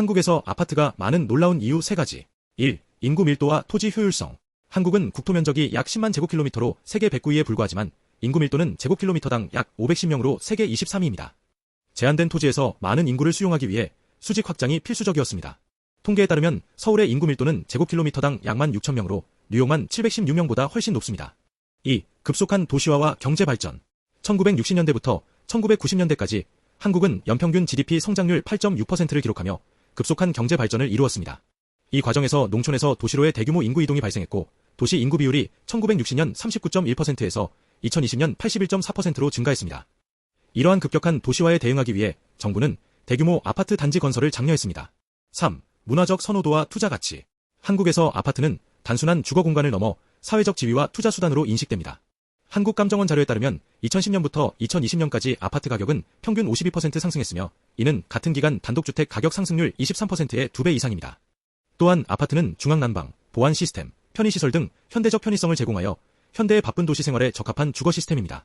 한국에서 아파트가 많은 놀라운 이유 3가지. 1. 인구 밀도와 토지 효율성. 한국은 국토 면적이 약 10만 제곱킬로미터로 세계 109위에 불과하지만 인구 밀도는 제곱킬로미터당 약 510명으로 세계 23위입니다. 제한된 토지에서 많은 인구를 수용하기 위해 수직 확장이 필수적이었습니다. 통계에 따르면 서울의 인구 밀도는 제곱킬로미터당 약만 6천명으로 뉴욕만 716명보다 훨씬 높습니다. 2. 급속한 도시화와 경제 발전. 1960년대부터 1990년대까지 한국은 연평균 GDP 성장률 8.6%를 기록하며 급속한 경제 발전을 이루었습니다. 이 과정에서 농촌에서 도시로의 대규모 인구 이동이 발생했고 도시 인구 비율이 1960년 39.1%에서 2020년 81.4%로 증가했습니다. 이러한 급격한 도시화에 대응하기 위해 정부는 대규모 아파트 단지 건설을 장려했습니다. 3. 문화적 선호도와 투자 가치. 한국에서 아파트는 단순한 주거 공간을 넘어 사회적 지위와 투자 수단으로 인식됩니다. 한국감정원 자료에 따르면 2010년부터 2020년까지 아파트 가격은 평균 52% 상승했으며 이는 같은 기간 단독주택 가격 상승률 23%의 2배 이상입니다. 또한 아파트는 중앙난방, 보안 시스템, 편의시설 등 현대적 편의성을 제공하여 현대의 바쁜 도시 생활에 적합한 주거 시스템입니다.